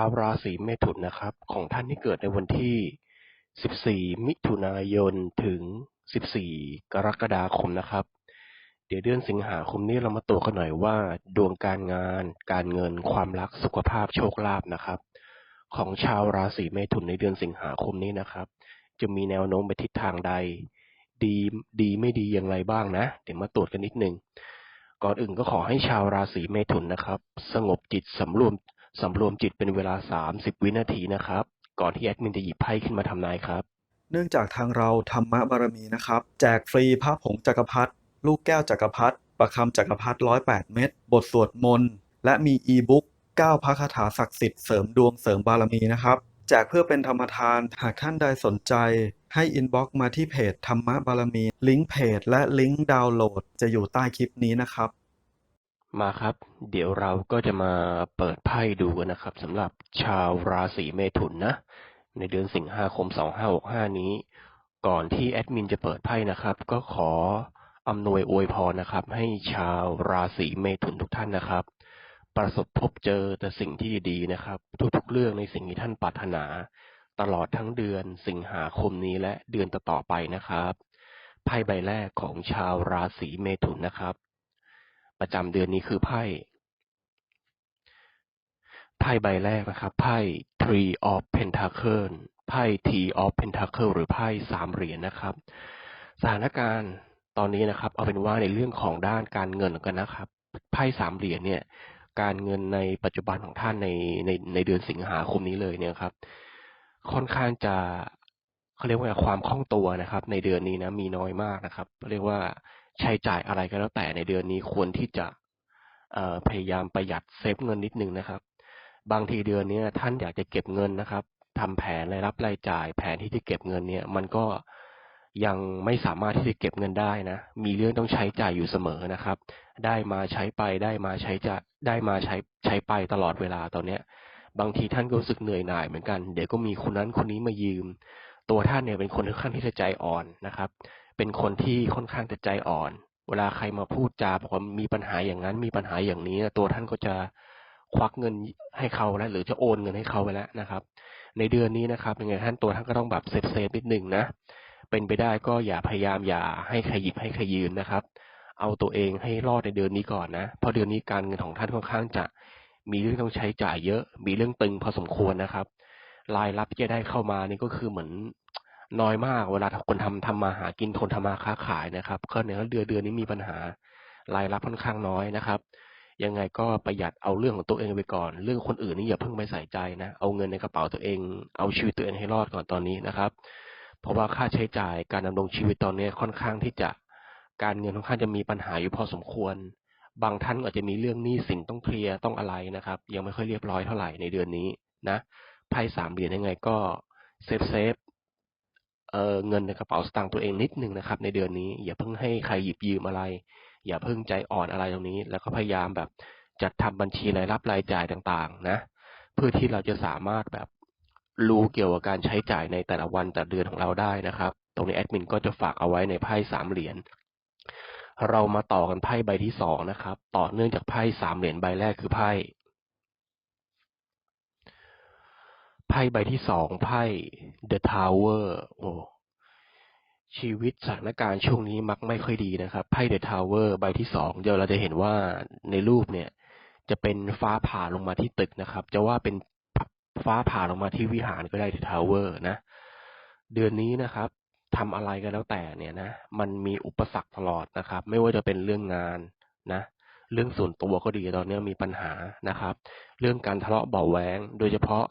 าวราศีเมถุนนะครับ ของท่านที่เกิดในวันที่ 14 มิถุนายนถึง 14 กรกฎาคมนะครับ เดี๋ยวเดือนสิงหาคมนี้เรามาตรวจกันหน่อยว่า ดวงการงาน การเงิน ความรักสุขภาพโชคลาภนะครับ ของชาวราศีเมถุนในเดือนสิงหาคมนี้นะครับ จะมีแนวโน้มไปทิศทางใด ดีดีไม่ดีอย่างไรบ้างนะ เดี๋ยวมาตรวจกันนิดนึงก่อนอื่นก็ขอให้ชาวราศีเมถุนนะครับ สงบจิตสำรวม สำรวมจิตเป็นเวลา 30 วินาทีนะครับ ก่อนที่แอดมินจะหยิบไพ่ขึ้นมาทำนายครับ เนื่องจากทางเราธรรมะบารมีนะครับ แจกฟรีพระผงจักรพรรดิลูกแก้วจักรพรรดิประคำจักรพรรดิ108 เม็ดบทสวดมนต์ และมีอีบุ๊ก9พระคาถาศักดิ์สิทธิ์เสริมดวงเสริมบารมีนะครับแจกเพื่อเป็นธรรมทานหากท่านใดสนใจ ให้อินบ็อกซ์มาที่เพจธรรมะบารมี ลิงก์เพจและลิงก์ดาวน์โหลดจะอยู่ใต้คลิปนี้นะครับ มาครับ เดี๋ยวเราก็จะมาเปิดไพ่ดูกันนะครับสำหรับชาวราศีเมถุนนะ ในเดือนสิงหาคม 2565 นี้ ก่อนที่แอดมินจะเปิดไพ่นะครับ ก็ขออำนวยอวยพรนะครับ ให้ชาวราศีเมถุนทุกท่านนะครับ ประสบพบเจอแต่สิ่งที่ดีนะครับ ทุกๆเรื่องในสิ่งที่ท่านปรารถนา ตลอดทั้งเดือนสิงหาคมนี้และเดือนต่อๆไปนะครับไพ่ใบแรกของชาวราศีเมถุนนะครับ ประจำเดือนนี้คือไพ่ไพ่ใบแรกนะครับ ไพ่ Three of Pentacle ไพ่ T of Pentacle หรือไพ่สามเหรียญนะครับ สถานการณ์ตอนนี้นะครับ เอาเป็นว่าในเรื่องของด้านการเงินกันนะครับ ไพ่สามเหรียญเนี่ย การเงินในปัจจุบันของท่านในในในเดือนสิงหาคมนี้เลยเนี่ยครับ ค่อนข้างจะเขาเรียกว่าความคล่องตัวนะครับ ในเดือนนี้นะมีน้อยมากนะครับเรียกว่า ใช้จ่ายอะไรก็แล้วแต่ในเดือนนี้ควรที่จะพยายามประหยัดเซฟเงินนิดนึงนะครับ บางทีเดือนนี้ท่านอยากจะเก็บเงินนะครับทำแผนรายรับรายจ่าย แผนที่จะเก็บเงินเนี่ย มันก็ยังไม่สามารถที่จะเก็บเงินได้นะ มีเรื่องต้องใช้จ่ายอยู่เสมอนะครับ ได้มาใช้ไปได้มาใช้จะได้มาใช้ใช้ไปตลอดเวลาตอนเนี้ย บางทีท่านก็รู้สึกเหนื่อยหน่ายเหมือนกัน เดี๋ยวก็มีคนนั้นคนนี้มายืม ตัวท่านเนี่ยเป็นคนค่อนข้างที่จะใจอ่อนนะครับ เป็นคนที่ค่อนข้างจะใจอ่อน เวลาใครมาพูดจาบอกว่ามีปัญหาอย่างนั้นมีปัญหาอย่างนี้ตัวท่านก็จะควักเงินให้เขาแล้ว หรือจะโอนเงินให้เขาไปแล้วนะครับ ในเดือนนี้นะครับยังไงท่านตัวท่านก็ต้องแบบเซฟเซฟนิดหนึ่งนะเป็นไปได้ก็อย่าพยายามอย่าให้ใครหยิบให้ใครยืมนะครับ เอาตัวเองให้รอดในเดือนนี้ก่อนนะเพราะเดือนนี้การเงินของท่านค่อนข้างจะมีเรื่องต้องใช้จ่ายเยอะ มีเรื่องตึงพอสมควรนะครับ รายรับที่จะได้เข้ามานี่ก็คือเหมือน น้อยมาก เวลาคนทำทำมาหากินคนทำมาค้าขายนะครับ ก็เนี่ยเดือนเดือนนี้มีปัญหารายรับค่อนข้างน้อยนะครับ ยังไงก็ประหยัดเอาเรื่องของตัวเองไปก่อน เรื่องคนอื่นนี่อย่าเพิ่งไปใส่ใจนะ เอาเงินในกระเป๋าตัวเอง เอาชีวิตตัวเองให้รอดก่อนตอนนี้นะครับ เพราะว่าค่าใช้จ่ายการดำรงชีวิตตอนนี้ค่อนข้างที่จะการเงินค่อนข้างจะมีปัญหาอยู่พอสมควร บางท่านอาจจะมีเรื่องหนี้สินต้องเคลียร์ต้องอะไรนะครับ ยังไม่ค่อยเรียบร้อยเท่าไหร่ในเดือนนี้นะไพ่สามเหรียญยังไงก็เซฟเซฟ เเงินในกระเป๋าสตางค์ตัวเองนิดนึงนะครับ ในเดือนนี้ อย่าเพิ่งให้ใครหยิบยืมอะไร อย่าเพิ่งใจอ่อนอะไรตรงนี้ แล้วก็พยายามแบบจัดทำบัญชีรายรับรายจ่ายต่างๆ นะ เพื่อที่เราจะสามารถแบบรู้เกี่ยวกับการใช้จ่ายในแต่ละวันแต่เดือนของเราได้นะครับ ตรงนี้แอดมินก็จะฝากเอาไว้ในไพ่สามเหรียญเรามาต่อกันไพ่ใบที่สองนะครับ ต่อเนื่องจากไพ่สามเหรียญใบแรกคือไพ่ ไพ่ใบที่สองไพ่ The Tower โอ้ชีวิตสถานการณ์ช่วงนี้มักไม่ค่อยดีนะครับ ไพ่ The Tower ใบที่สองเดี๋ยวเราจะเห็นว่าในรูปเนี่ย จะเป็นฟ้าผ่าลงมาที่ตึกนะครับ จะว่าเป็นฟ้าผ่าลงมาที่วิหารก็ได้ The Tower นะ เดือนนี้นะครับทำอะไรก็แล้วแต่เนี่ยนะ มันมีอุปสรรคตลอดนะครับ ไม่ว่าจะเป็นเรื่องงานนะเรื่องส่วนตัวก็ดีตอนนี้มีปัญหานะครับ เรื่องการทะเลาะเบาะแวงโดยเฉพาะ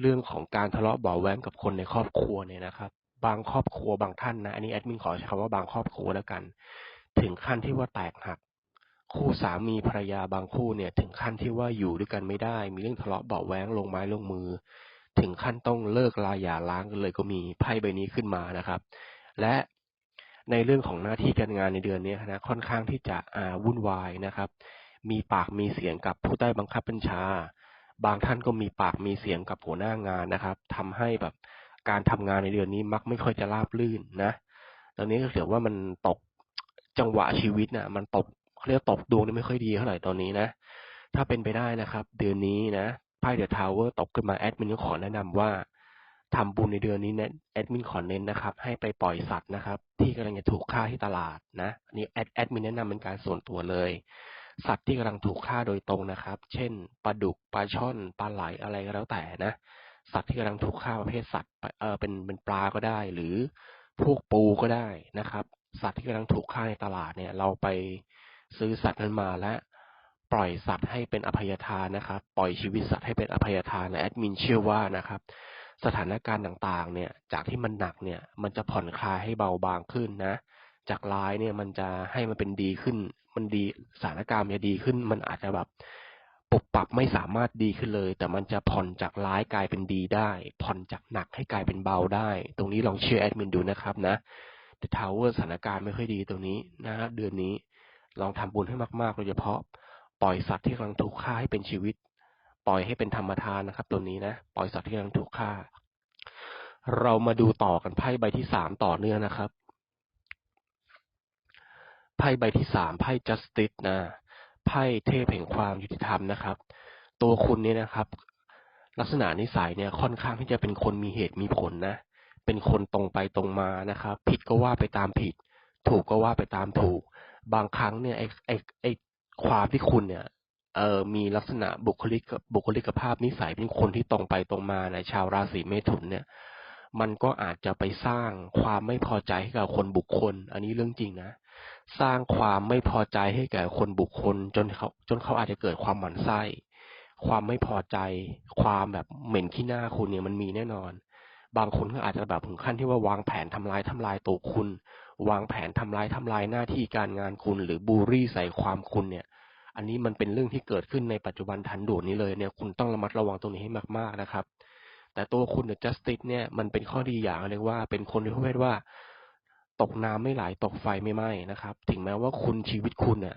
เรื่องของการทะเลาะเบาแว้งกับคนในครอบครัวเนี่ยนะครับ บางครอบครัวบางท่านนะอันนี้แอดมินขอใช้คำว่าบางครอบครัวแล้วกัน ถึงขั้นที่ว่าแตกหัก คู่สามีภรรยาบางคู่เนี่ย ถึงขั้นที่ว่าอยู่ด้วยกันไม่ได้ มีเรื่องทะเลาะเบาแว้งลงไม้ลงมือ ถึงขั้นต้องเลิกลาหย่าร้างกันเลยก็มีไพ่ใบนี้ขึ้นมานะครับ และในเรื่องของหน้าที่การงานในเดือนนี้นะค่อนข้างที่จะอาวุ่นวายนะครับ มีปากมีเสียงกับผู้ใต้บังคับบัญชา บางท่านก็มีปากมีเสียงกับหัวหน้างานนะครับทำให้แบบการทำงานในเดือนนี้มักไม่ค่อยจะราบรื่นนะตอนนี้ก็ถือว่ามันตกจังหวะชีวิตนะมันตกเขาเรียกตกดวงนี่ไม่ค่อยดีเท่าไหร่ตอนนี้นะ ถ้าเป็นไปได้นะครับ เดือนนี้นะไพ่เดอะทาวเวอร์ตกขึ้นมาแอดมินก็ขอแนะนำว่าทำบุญในเดือนนี้นะแอดมินขอเน้นนะครับ ให้ไปปล่อยสัตว์นะครับ ที่กำลังจะถูกฆ่าที่ตลาดนะอันนี้แอดแอดมินแนะนำเป็นการส่วนตัวเลย สัตว์ที่กำลังถูกฆ่าโดยตรงนะครับ เช่นปลาดุกปลาช่อนปลาไหลอะไรก็แล้วแต่นะ สัตว์ที่กำลังถูกฆ่าประเภทสัตว์เออเป็นเป็นปลาก็ได้ หรือพวกปูก็ได้นะครับ สัตว์ที่กำลังถูกฆ่าในตลาดเนี่ย เราไปซื้อสัตว์นั้นมาและปล่อยสัตว์ให้เป็นอภัยทานนะครับ ปล่อยชีวิตสัตว์ให้เป็นอภัยทานนะแอดมินเชื่อว่านะครับ สถานการณ์ต่างๆ เนี่ย จากที่มันหนักเนี่ย มันจะผ่อนคลายให้เบาบางขึ้นนะ จากร้ายเนี่ยมันจะให้มันเป็นดีขึ้น มันดีสถานการณ์มันจะดีขึ้น มันอาจจะแบบปรับปรับไม่สามารถดีขึ้นเลย แต่มันจะผ่อนจากร้ายกลายเป็นดีได้ ผ่อนจากหนักให้กลายเป็นเบาได้ ตรงนี้ลองเชื่อแอดมินดูนะครับนะแต่ทาวเวอร์สถานการณ์ไม่ค่อยดีตรงนี้นะเดือนนี้ลองทำบุญให้มากๆโดยเฉพาะ ปล่อยสัตว์ที่กำลังถูกฆ่าให้เป็นชีวิต ปล่อยให้เป็นธรรมทานนะครับ ตัวนี้นะปล่อยสัตว์ที่กำลังถูกฆ่า เรามาดูต่อกันไพ่ใบที่สามต่อเนื่องนะครับ ไพ่ใบที่สามไพ่ justice นะไพ่เทพแห่งความยุติธรรมนะครับ ตัวคุณเนี่ยนะครับ ลักษณะนิสัยเนี่ยค่อนข้างที่จะเป็นคนมีเหตุมีผลนะ เป็นคนตรงไปตรงมานะครับ ผิดก็ว่าไปตามผิด ถูกก็ว่าไปตามถูก บางครั้งเนี่ยไอ้ไอ้ไอ้ความที่คุณเนี่ยเออมีลักษณะบุคลิกบุคลิกภาพนิสัยเป็นคนที่ตรงไปตรงมาในชาวราศีเมถุนเนี่ย มันก็อาจจะไปสร้างความไม่พอใจให้กับคนบุคคล อันนี้เรื่องจริงนะ สร้างความไม่พอใจให้แก่คนบุคคลจนเขาจนเขาอาจจะเกิดความหมั่นไส้ ความไม่พอใจ ความแบบเหม็นขี้หน้าคุณเนี่ยมันมีแน่นอน บางคนก็อาจจะแบบถึงขั้นที่ว่าวางแผนทำลายทำลายตัวคุณ วางแผนทำลายทำลายหน้าที่การงานคุณ หรือบูลลี่ใส่ความคุณเนี่ย อันนี้มันเป็นเรื่องที่เกิดขึ้นในปัจจุบันทันด่วนนี้เลยเนี่ยคุณต้องระมัดระวังตรงนี้ให้มาก ๆนะครับแต่ตัวคุณเนี่ย justice เนี่ยมันเป็นข้อดีอย่างเลยว่าเป็นคนที่ประเภทว่า ตกน้ำไม่ไหลตกไฟไม่ไหม้นะครับ ถึงแม้ว่าคุณชีวิตคุณเนี่ย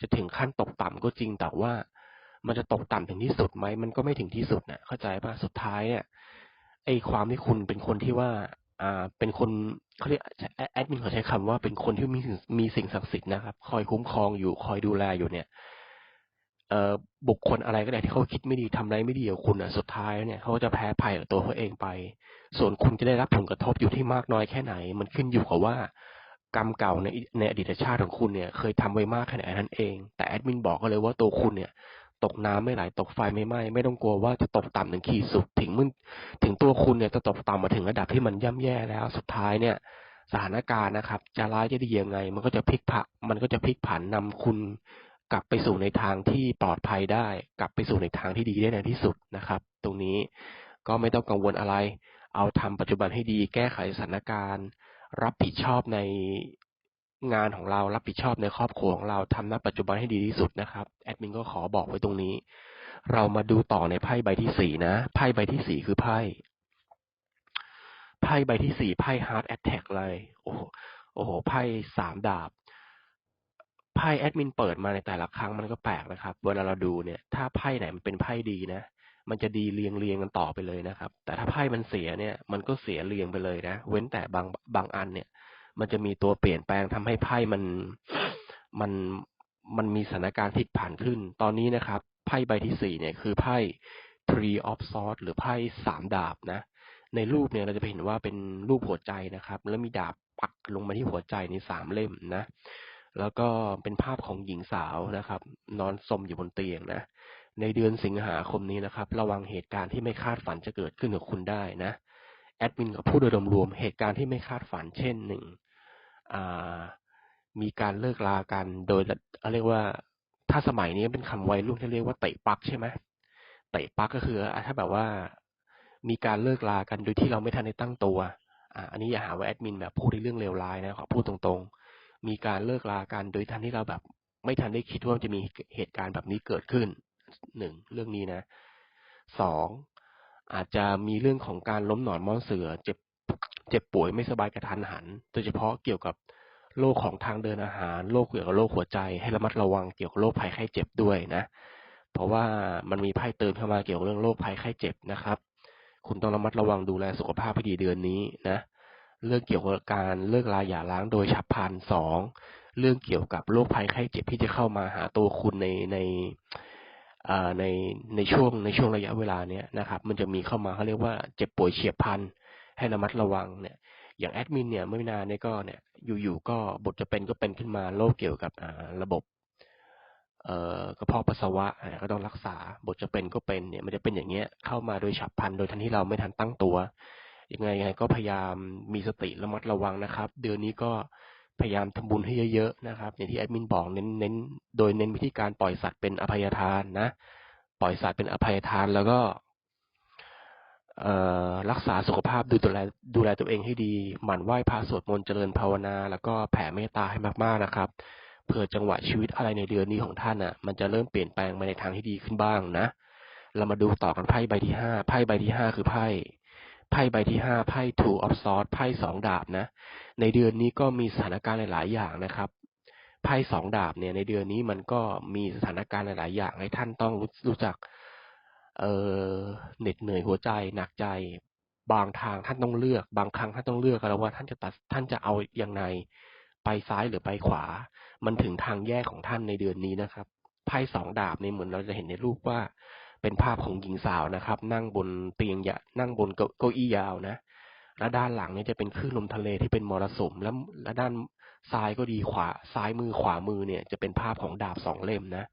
จะถึงขั้นตกต่ำก็จริงแต่ว่า มันจะตกต่ำถึงที่สุดไหมมันก็ไม่ถึงที่สุดนะเข้าใจป่ะสุดท้ายเนี่ยไอ้ความที่คุณเป็นคนที่ว่า อ่า เป็นคนเขาเรียกแอดมินเขาใช้คำว่าเป็นคนที่มีมีสิ่งศักดิ์สิทธิ์นะครับ คอยคุ้มครองอยู่คอยดูแลอยู่เนี่ย เออบุคคลอะไรก็ได้ที่เขาคิดไม่ดีทำอะไรไม่ดีกับคุณอะสุดท้ายเนี่ยเขาจะแพ้ภัยกับตัวเขาเองไป ส่วนคุณจะได้รับผลกระทบอยู่ที่มากน้อยแค่ไหน มันขึ้นอยู่กับว่ากรรมเก่าในในอดีตชาติของคุณเนี่ย เคยทำไว้มากแค่ไหนนั่นเอง แต่แอดมินบอกก็เลยว่าตัวคุณเนี่ย ตกน้ำไม่ไหลตกไฟไม่ไหม้ไม่ต้องกลัวว่าจะตกต่ำถึงขีดสุดถึงมึนถึงตัวคุณเนี่ยจะตกต่ำมาถึงระดับที่มันย่ำแย่แล้วสุดท้ายเนี่ยสถานการณ์นะครับ จะร้ายจะดียังไง มันก็จะพลิกผันมันก็จะพลิกผันนำคุณ กลับไปสู่ในทางที่ปลอดภัยได้ กลับไปสู่ในทางที่ดีได้ในที่สุดนะครับ ตรงนี้ก็ไม่ต้องกังวลอะไร เอาทำปัจจุบันให้ดี แก้ไขสถานการณ์ รับผิดชอบในงานของเรา รับผิดชอบในครอบครัวของเราทำณปัจจุบันให้ดีที่สุดนะครับ แอดมินก็ขอบอกไว้ตรงนี้ เรามาดูต่อในไพ่ใบที่สี่นะ ไพ่ใบที่สี่คือไพ่ ไพ่ใบที่สี่ไพ่ Heart Attack เลย โอ้โห โอ้โห ไพ่สามดาบ ไพ่แอดมินเปิดมาในแต่ละครั้งมันก็แปลกนะครับ เวลาเราดูเนี่ย ถ้าไพ่ไหนมันเป็นไพ่ดีนะ มันจะดีเรียงเรียงกันต่อไปเลยนะครับ แต่ถ้าไพ่มันเสียเนี่ย มันก็เสียเรียงไปเลยนะ เว้นแต่บางบางอันเนี่ย มันจะมีตัวเปลี่ยนแปลงทำให้ไพ่มันมันมันมีสถานการณ์พลิกผันขึ้น ตอนนี้นะครับ ไพ่ใบที่สี่เนี่ยคือไพ่ Three of Swords หรือไพ่สามดาบนะ ในรูปเนี่ยเราจะเห็นว่าเป็นรูปหัวใจนะครับ แล้วมีดาบปักลงมาที่หัวใจในสามเล่มนะ แล้วก็เป็นภาพของหญิงสาวนะครับ นอนสมอยู่บนเตียงนะ ในเดือนสิงหาคมนี้นะครับ ระวังเหตุการณ์ที่ไม่คาดฝันจะเกิดขึ้นกับคุณได้นะแอดมินกับผู้โดยรวมเหตุการณ์ที่ไม่คาดฝัน เช่นหนึ่งมีการเลิกลากันโดยเรียกว่าถ้าสมัยนี้เป็นคำวัยรุ่นที่เรียกว่าเตะปักใช่ไหมเตะปักก็คือถ้าแบบว่ามีการเลิกลากันโดยที่เราไม่ทันได้ตั้งตัวอ่าอันนี้อย่าหาว่าแอดมินแบบพูดในเรื่องเลวร้ายนะขอพูดตรงๆ มีการเลิกลากันโดยทันที่เราแบบ ไม่ทันได้คิดว่าจะมีเหตุการณ์แบบนี้เกิดขึ้นหนึ่งเรื่องนี้นะสองอาจจะมีเรื่องของการล้มหนอนมอนเสือ เจ็บเจ็บป่วยไม่สบายกระทันหัน โดยเฉพาะเกี่ยวกับโรคของทางเดินอาหารโรคเกี่ยวกับโรคหัวใจ ให้ระมัดระวังเกี่ยวกับโรคภัยไข้เจ็บด้วยนะ เพราะว่ามันมีไพ่เติมเข้ามาเกี่ยวกับเรื่องโรคภัยไข้เจ็บนะครับ คุณต้องระมัดระวังดูแลสุขภาพให้ดีเดือนนี้นะ เรื่องเกี่ยวกับการเลิกลาหย่าร้างโดยฉับพลันสองเรื่องเกี่ยวกับโรคภัยไข้เจ็บที่จะเข้ามาหาตัวคุณในในในในช่วงในช่วงระยะเวลาเนี้ยนะครับ มันจะมีเข้ามาเขาเรียกว่าเจ็บป่วยเฉียบพลันให้ระมัดระวังเนี่ยอย่างแอดมินเนี่ยไม่นานเนี่ยก็เนี่ยอยู่ๆก็บทจะเป็นก็เป็นขึ้นมาโรคเกี่ยวกับอ่าระบบเอ่อกระเพาะปัสสาวะก็ต้องรักษาบทจะเป็นก็เป็นเนี่ยมันจะเป็นอย่างเงี้ยเข้ามาโดยฉับพลันโดยทันที่เราไม่ทันตั้งตัว ยังไงยังไงก็พยายามมีสติระมัดระวังนะครับ เดือนนี้ก็พยายามทำบุญให้เยอะๆนะครับ อย่างที่แอดมินบอกเน้นเน้นโดยเน้นวิธีการปล่อยสัตว์เป็นอภัยทานนะ ปล่อยสัตว์เป็นอภัยทานแล้วก็เอ่อรักษาสุขภาพดูดูแลดูแลตัวเองให้ดี หมั่นไหว้พระสวดมนต์เจริญภาวนา แล้วก็แผ่เมตตาให้มากๆนะครับเผื่อจังหวะชีวิตอะไรในเดือนนี้ของท่านอะ มันจะเริ่มเปลี่ยนแปลงมาในทางที่ดีขึ้นบ้างนะ เรามาดูต่อกันไพ่ใบที่ห้าไพ่ใบที่ห้าคือไพ่ ไพ่ใบที่ห้าไพ่ two of swords ไพ่สองดาบนะ ในเดือนนี้ก็มีสถานการณ์หลาย ๆ อย่างนะครับไพ่สองดาบเนี่ยในเดือนนี้มันก็มีสถานการณ์หลาย ๆ อย่างให้ท่านต้องรู้จักเออเหน็ดเหนื่อยหัวใจหนักใจบางทางท่านต้องเลือก บางครั้งท่านต้องเลือกแล้วว่าท่านจะตัดท่านจะเอาอย่างไงไปซ้ายหรือไปขวา มันถึงทางแยกของท่านในเดือนนี้นะครับไพ่สองดาบในเหมือนเราจะเห็นในรูปว่า เป็นภาพของหญิงสาวนะครับ นั่งบนเตียงยะนั่งบนเก้าอี้ยาวนะ และด้านหลังเนี่ยจะเป็นคลื่นลมทะเลที่เป็นมรสุมแล้วและด้านซ้ายก็ดีขวาซ้ายมือขวามือเนี่ย จะเป็นภาพของดาบสองเล่มนะ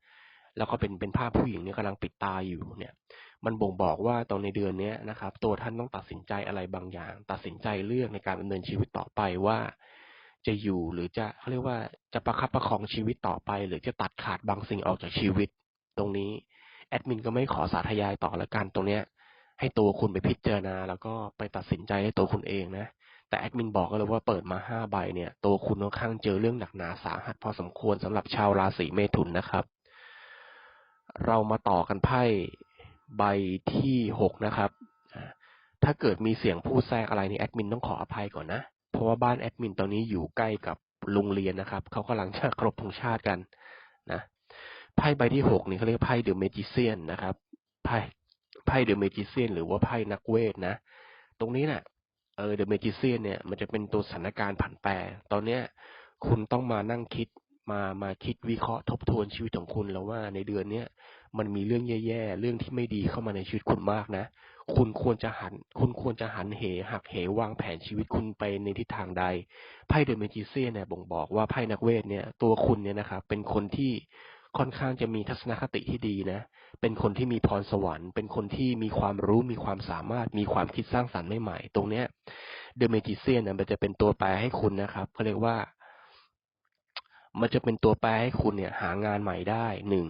แล้วก็เป็นเป็นภาพผู้หญิงเนี่ยกำลังปิดตาอยู่เนี่ย มันบ่งบอกว่าตอนในเดือนเนี้ยนะครับ ตัวท่านต้องตัดสินใจอะไรบางอย่าง ตัดสินใจเลือกในการดำเนินชีวิตต่อไปว่า จะอยู่หรือจะเขาเรียกว่าจะประคับประคองชีวิตต่อไป หรือจะตัดขาดบางสิ่งออกจากชีวิต ตรงนี้ แอดมินก็ไม่ขอสาธยายต่อละกันตรงเนี้ย ให้ตัวคุณไปพิจารณา แล้วก็ไปตัดสินใจให้ตัวคุณเองนะ แต่แอดมินบอกก็เลยว่าเปิดมาห้าใบเนี่ย ตัวคุณค่อนข้างเจอเรื่องหนักหนาสาหัสพอสมควรสำหรับชาวราศีเมถุนนะครับ เรามาต่อกันไพ่ใบที่หกนะครับถ้าเกิดมีเสียงพูดแทรกอะไรนี่แอดมินต้องขออภัยก่อนนะ เพราะว่าบ้านแอดมินตอนนี้อยู่ใกล้กับโรงเรียนนะครับ เขากำลังจะครบธงชาติกันนะ ไพ่ใบที่หกนี่เขาเรียกไพ่เดอะเมจิเซียนนะครับ ไพ่ไพ่เดอะเมจิเซียนหรือว่าไพ่นักเวทนะ ตรงนี้น่ะเออเดอะเมจิเซียนเนี่ยมันจะเป็นตัวสถานการณ์ผันแปร ตอนเนี้ยคุณต้องมานั่งคิดมามาคิดวิเคราะห์ทบทวนชีวิตของคุณแล้วว่าในเดือนเนี้ยมันมีเรื่องแย่ๆ เรื่องที่ไม่ดีเข้ามาในชีวิตคุณมากนะ คุณควรจะหัน คุณควรจะหันเหหักเหวางแผนชีวิตคุณไปในทิศทางใด ไพ่เดอะเมจิเซียนเนี่ยบ่งบอกว่าไพ่นักเวทเนี่ย ตัวคุณเนี่ยนะครับ เป็นคนที่ ค่อนข้างจะมีทัศนคติที่ดีนะ เป็นคนที่มีพรสวรรค์ เป็นคนที่มีความรู้ มีความสามารถ มีความคิดสร้างสรรค์ใหม่ๆ ตรงเนี้ยเดอะเมจิเซียนเนี่ยมันจะเป็นตัวแปรให้คุณนะครับเขาเรียกว่า มันจะเป็นตัวแปรให้คุณเนี่ย หางานใหม่ได้หนึ่ง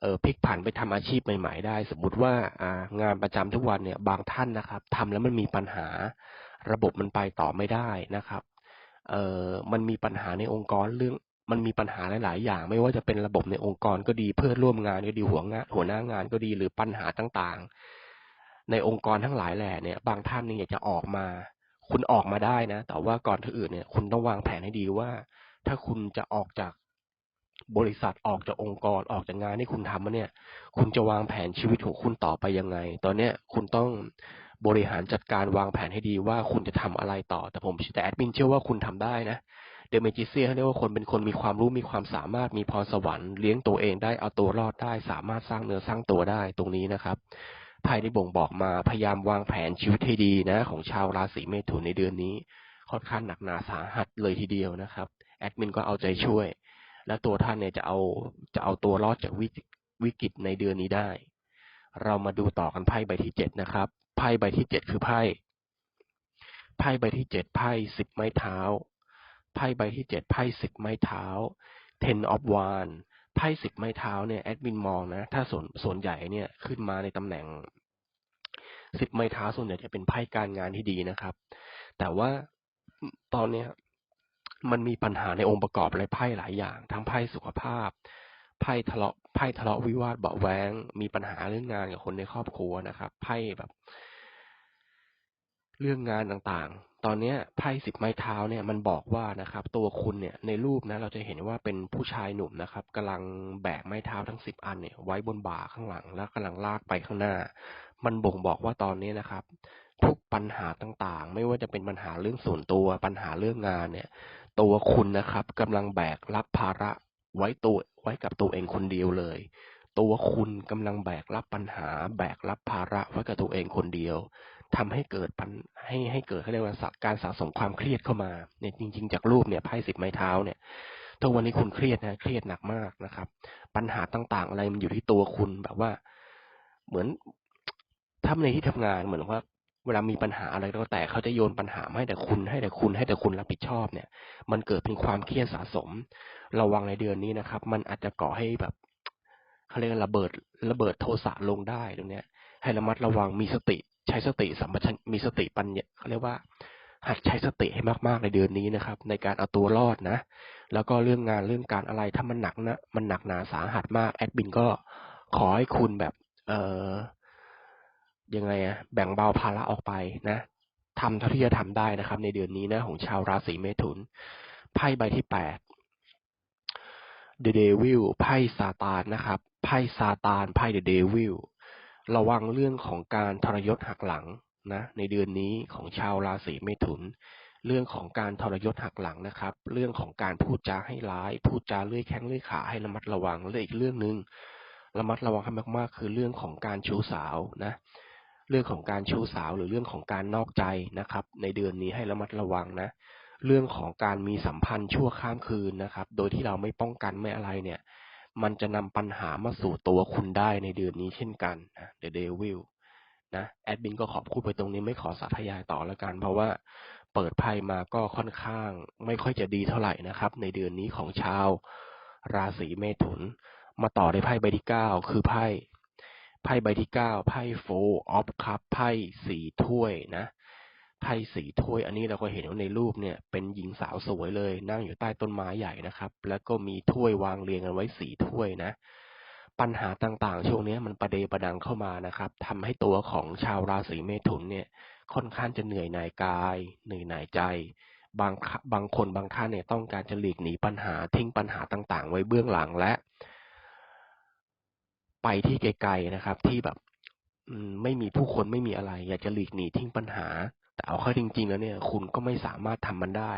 เออพลิกผันไปทำอาชีพใหม่ ๆ ได้ สมมติว่าอ่างานประจำทุกวันเนี่ย บางท่านนะครับทำแล้วมันมีปัญหา ระบบมันไปต่อไม่ได้นะครับเออมันมีปัญหาในองค์กรเรื่อง มันมีปัญหาหลาย ๆ อย่าง ไม่ว่าจะเป็นระบบในองค์กรก็ดีเพื่อนร่วมงานก็ดีหัวงานหัวหน้างานก็ดีหรือปัญหาต่างๆ ในองค์กรทั้งหลายแหล่เนี่ย บางท่านเนี่ยอยากจะออกมา คุณออกมาได้นะ แต่ว่าก่อนที่อื่นเนี่ย คุณต้องวางแผนให้ดีว่า ถ้าคุณจะออกจากบริษัทออกจากองค์กรออกจากงานที่คุณทำมาเนี่ย คุณจะวางแผนชีวิตของคุณต่อไปยังไง ตอนเนี้ยคุณต้องบริหารจัดการวางแผนให้ดีว่าคุณจะทำอะไรต่อ แต่ผมแต่แอดมินเชื่อว่าคุณทำได้นะ เดอะเมจิเซียเขาเรียกว่าคนเป็นคนมีความรู้มีความสามารถมีพรสวรรค์เลี้ยงตัวเองได้เอาตัวรอดได้ สามารถสร้างเนื้อสร้างตัวได้ตรงนี้นะครับไพ่ที่บ่งบอกมาพยายามวางแผนชีวิตให้ดีนะ ของชาวราศีเมถุนในเดือนนี้ ค่อนข้างหนักหนาสาหัสเลยทีเดียวนะครับแอดมินก็เอาใจช่วย และตัวท่านเนี่ยจะเอาจะเอาตัวรอดจากวิวิกฤตในเดือนนี้ได้ เรามาดูต่อกันไพ่ใบที่เจ็ดนะครับไพ่ใบที่เจ็ดคือไพ่ไพ่ใบที่เจ็ดไพ่สิบไม้เท้า ไพ่ใบที่เจ็ดไพ่สิบไม้เท้า ten of wand ไพ่สิบไม้เท้าเนี่ยแอดมินมองนะ ถ้าส่วนส่วนใหญ่เนี่ยขึ้นมาในตำแหน่งสิบไม้เท้าส่วนใหญ่จะเป็นไพ่การงานที่ดีนะครับ แต่ว่าตอนเนี้ยมันมีปัญหาในองค์ประกอบอะไรไพ่หลายอย่าง ทั้งไพ่สุขภาพไพ่ทะเลาะไพ่ทะเลาะวิวาทเบาแว้งมีปัญหาเรื่องงานกับคนในครอบครัวนะครับ ไพ่แบบ เรื่องงานต่าง ตอนนี้ไพ่สิบไม้เท้าเนี่ยมันบอกว่านะครับ ตัวคุณเนี่ยในรูปนะเราจะเห็นว่าเป็นผู้ชายหนุ่มนะครับกำลังแบกไม้เท้าทั้งสิบอันเนี่ยไว้บนบ่าข้างหลัง แล้วกำลังลากไปข้างหน้า มันบ่งบอกว่าตอนนี้นะครับ ทุกปัญหาต่างๆ ไม่ว่าจะเป็นปัญหาเรื่องส่วนตัวปัญหาเรื่องงานเนี่ย ตัวคุณนะครับกำลังแบกรับภาระไว้ตัวไว้กับตัวเองคนเดียวเลย ตัวคุณกำลังแบกรับปัญหา แบกรับภาระไว้กับตัวเองคนเดียว ทำให้เกิดปัญให้ให้เกิดเขาเรียกว่าการสะสมความเครียดเข้ามาเนี่ยจริง ๆ จากรูปเนี่ยไพ่สิบไม้เท้าเนี่ยทุกวันนี้คุณเครียดนะเครียดหนักมากนะครับ ปัญหาต่างๆ อะไรมันอยู่ที่ตัวคุณแบบว่า เหมือนถ้าในที่ทำงานเหมือนว่า เวลามีปัญหาอะไรก็แต่เขาจะโยนปัญหามาให้แต่คุณให้แต่คุณให้แต่คุณรับผิดชอบเนี่ย มันเกิดเป็นความเครียดสะสม ระวังในเดือนนี้นะครับ มันอาจจะก่อให้แบบเขาเรียกระเบิดระเบิดโทสะลงได้ตรงเนี้ย ให้ระมัดระวังมีสติ ใช้สติสัมปชัญมีสติปัญญาเขาเรียกว่า หัดใช้สติให้มากๆในเดือนนี้นะครับ ในการเอาตัวรอดนะ แล้วก็เรื่องงานเรื่องการอะไรถ้ามันหนักนะมันหนักหนาสาหัสมากแอดมินก็ขอให้คุณแบบ เออยังไงอะแบ่งเบาภาระออกไปนะทำเท่าที่จะทำได้นะครับ ในเดือนนี้นะ ของชาวราศีเมถุนไพ่ใบที่แปด The Devil ไพ่ซาตานนะครับ ไพ่ซาตาน ไพ่ The Devil ระวังเรื่องของการทรยศหักหลังนะในเดือนนี้ของชาวราศีเมถุน เรื่องของการทรยศหักหลังนะครับ เรื่องของการพูดจาให้ร้าย พูดจาเลื่อยแข้งเลื่อยขาให้ระมัดระวังและอีกเรื่องหนึ่งระมัดระวังให้มากๆ คือเรื่องของการชู้สาวนะ เรื่องของการชู้สาวหรือเรื่องของการนอกใจนะครับ ในเดือนนี้ให้ระมัดระวังนะ เรื่องของการมีสัมพันธ์ชั่วข้ามคืนนะครับ โดยที่เราไม่ป้องกันไม่อะไรเนี่ย มันจะนำปัญหามาสู่ตัวคุณได้ในเดือนนี้เช่นกันนะ The Devil นะแอดมินก็ขอพูดไปตรงนี้ไม่ขอสาธยายต่อแล้วกัน เพราะว่าเปิดไพ่มาก็ค่อนข้าง ไม่ค่อยจะดีเท่าไหร่นะครับ ในเดือนนี้ของชาว ราศีเมถุน มาต่อในไพ่ใบที่เก้าคือไพ่ไพ่ใบที่เก้าไพ่โฟออฟคัพไพ่สีถ้วยนะ ไพ่สีถ้วยอันนี้เราก็เห็นว่าในรูปเนี่ย เป็นหญิงสาวสวยเลย นั่งอยู่ใต้ต้นไม้ใหญ่นะครับ แล้วก็มีถ้วยวางเรียงกันไว้สีถ้วยนะ ปัญหาต่างๆ ช่วงนี้มันประเดประดังเข้ามานะครับทำให้ตัวของชาวราศีเมถุนเนี่ย ค่อนข้างจะเหนื่อยหน่ายกาย เหนื่อยหน่ายใจ บางบางคนบางท่านเนี่ยต้องการจะหลีกหนีปัญหาทิ้งปัญหาต่างๆ ไว้เบื้องหลังและ ไปที่ไกลๆนะครับ ที่แบบไม่มีผู้คนไม่มีอะไร อยากจะหลีกหนีทิ้งปัญหา แต่เอาเข้าจริง ๆ แล้วเนี่ย คุณก็ไม่สามารถทำมันได้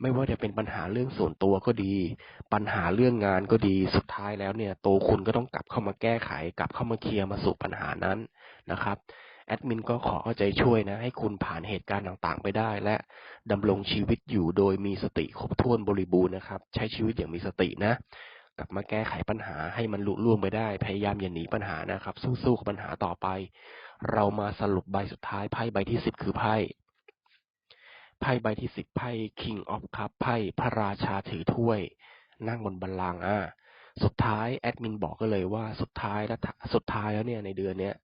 ไม่ว่าจะเป็นปัญหาเรื่องส่วนตัวก็ดี ปัญหาเรื่องงานก็ดีสุดท้ายแล้วเนี่ย ตัวคุณก็ต้องกลับเข้ามาแก้ไข กลับเข้ามาเคลียร์มาสู่ปัญหานั้นนะครับแอดมินก็ขอเอาใจช่วยนะ ให้คุณผ่านเหตุการณ์ต่างๆ ไปได้ และดำรงชีวิตอยู่โดยมีสติครบถ้วนบริบูรณ์นะครับ ใช้ชีวิตอย่างมีสตินะ กลับมาแก้ไขปัญหาให้มันลุล่วงไปได้ พยายามอย่าหนีปัญหานะครับ สู้ๆกับปัญหาต่อไป เรามาสรุปใบสุดท้ายไพ่ใบที่สิบคือไพ่ไพ่ใบที่สิบไพ่ King of Cup ไพ่พระราชาถือถ้วย นั่งบนบัลลังก์อะสุดท้ายแอดมินบอกก็เลยว่าสุดท้ายแล้วสุดท้ายแล้วเนี่ยในเดือนเนี้ย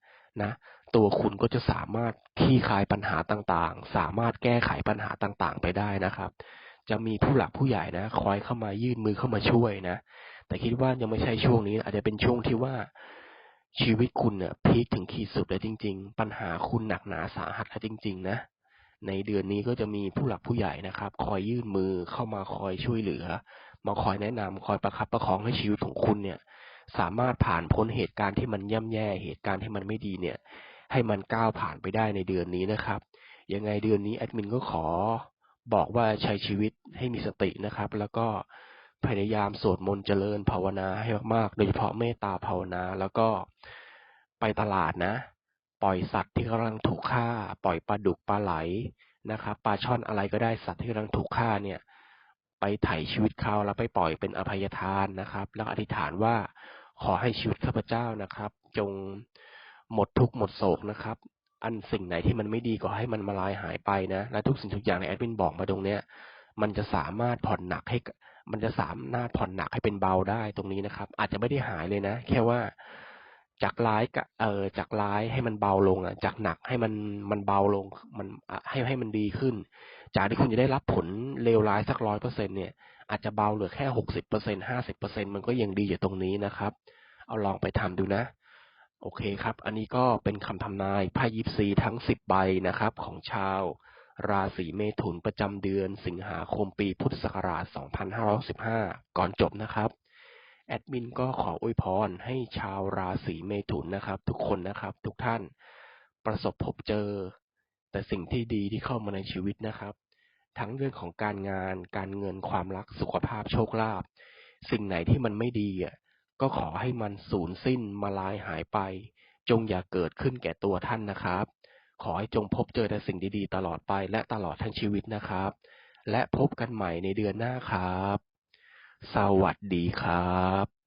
นะตัวคุณก็จะสามารถคลี่คลายปัญหาต่างๆ สามารถแก้ไขปัญหาต่างๆ ไปได้นะครับ จะมีผู้หลักผู้ใหญ่นะ คอยเข้ามายื่นมือเข้ามาช่วยนะ แต่คิดว่ายังไม่ใช่ช่วงนี้ อาจจะเป็นช่วงที่ว่า ชีวิตคุณเนี่ยพีคถึงขีดสุดแล้วจริง ๆ ปัญหาคุณหนักหนาสาหัสแล้วจริง ๆ นะ ในเดือนนี้ก็จะมีผู้หลักผู้ใหญ่นะครับ คอยยื่นมือเข้ามาคอยช่วยเหลือ มาคอยแนะนำคอยประคับประคองให้ชีวิตของคุณเนี่ย สามารถผ่านพ้นเหตุการณ์ที่มันย่ำแย่เหตุการณ์ที่มันไม่ดีเนี่ย ให้มันก้าวผ่านไปได้ในเดือนนี้นะครับ ยังไงเดือนนี้แอดมินก็ขอบอกว่าใช้ชีวิตให้มีสตินะครับ แล้วก็ พยายามสวดมนต์เจริญภาวนาให้มากๆ โดยเฉพาะเมตตาภาวนา แล้วก็ไปตลาดนะ ปล่อยสัตว์ที่กำลังถูกฆ่า ปล่อยปลาดุกปลาไหลนะครับปลาช่อนอะไรก็ได้สัตว์ที่กำลังถูกฆ่าเนี่ย ไปไถ่ชีวิตเขาแล้วไปปล่อยเป็นอภัยทานนะครับ แล้วอธิษฐานว่าขอให้ชีวิตข้าพเจ้านะครับ จงหมดทุกข์หมดโศกนะครับ อันสิ่งไหนที่มันไม่ดีก็ให้มันมาลายหายไปนะ และทุกสิ่งทุกอย่างในแอดมินบอกมาตรงเนี้ย มันจะสามารถผ่อนหนักให้ มันจะสามารถผ่อนหนักให้เป็นเบาได้ตรงนี้นะครับ อาจจะไม่ได้หายเลยนะ แค่ว่าจากร้ายกเออจากร้ายให้มันเบาลงอะ จากหนักให้มันมันเบาลง มันให้ให้มันดีขึ้น จากที่คุณจะได้รับผลเลวร้ายสักร้อยเปอร์เซ็นเนี่ย อาจจะเบาเหลือแค่หกสิบเปอร์เซ็นห้าสิบเปอร์เซ็นมันก็ยังดีอยู่ตรงนี้นะครับ เอาลองไปทำดูนะ โอเคครับ อันนี้ก็เป็นคำทำนายไพ่ยิปซีทั้งสิบใบนะครับ ของชาว ราศีเมถุนประจำเดือนสิงหาคมปีพุทธศักราช 2515ก่อนจบนะครับ แอดมินก็ขออวยพรให้ชาวราศีเมถุนนะครับ ทุกคนนะครับ ทุกท่านประสบพบเจอ แต่สิ่งที่ดีที่เข้ามาในชีวิตนะครับ ทั้งเรื่องของการงาน การเงินความรักสุขภาพโชคลาภสิ่งไหนที่มันไม่ดีอะก็ขอให้มันสูญสิ้นมาลายหายไป จงอย่าเกิดขึ้นแก่ตัวท่านนะครับ ขอให้จงพบเจอแต่สิ่งดีๆ ตลอดไปและตลอดทั้งชีวิตนะครับ และพบกันใหม่ในเดือนหน้าครับ สวัสดีครับ